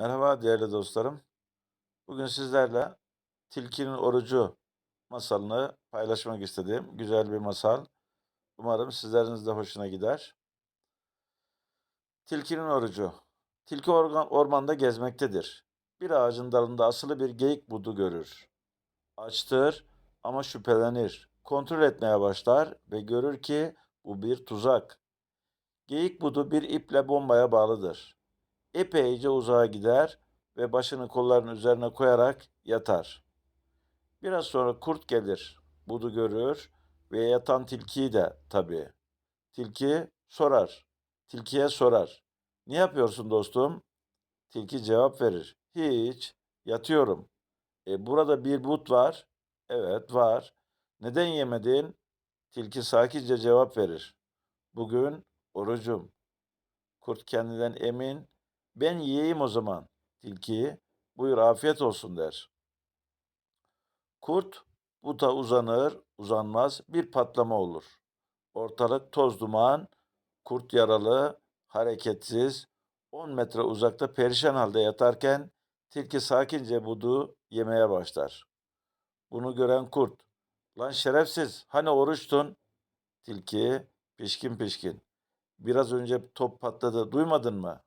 Merhaba değerli dostlarım. Bugün sizlerle Tilkinin Orucu masalını paylaşmak istedim. Güzel bir masal. Umarım sizlerin de hoşuna gider. Tilkinin Orucu. Tilki organ, ormanda gezmektedir. Bir ağacın dalında asılı bir geyik budu görür. Açtır ama şüphelenir. Kontrol etmeye başlar ve görür ki bu bir tuzak. Geyik budu bir iple bombaya bağlıdır. Epeyce uzağa gider ve başını kollarının üzerine koyarak yatar. Biraz sonra kurt gelir, budu görür ve yatan tilkiyi de tabii. Tilki sorar, tilkiye sorar. Ne yapıyorsun dostum? Tilki cevap verir. Hiç, yatıyorum. E burada bir but var. Evet var. Neden yemedin? Tilki sakince cevap verir. Bugün orucum. Kurt kendinden emin. Ben yiyeyim o zaman. Tilki buyur afiyet olsun der. Kurt buta uzanır, uzanmaz bir patlama olur. Ortalık toz duman, kurt yaralı, hareketsiz, 10 metre uzakta perişan halde yatarken tilki sakince budu yemeye başlar. Bunu gören kurt, lan şerefsiz hani oruçtun? Tilki pişkin pişkin, biraz önce top patladı duymadın mı?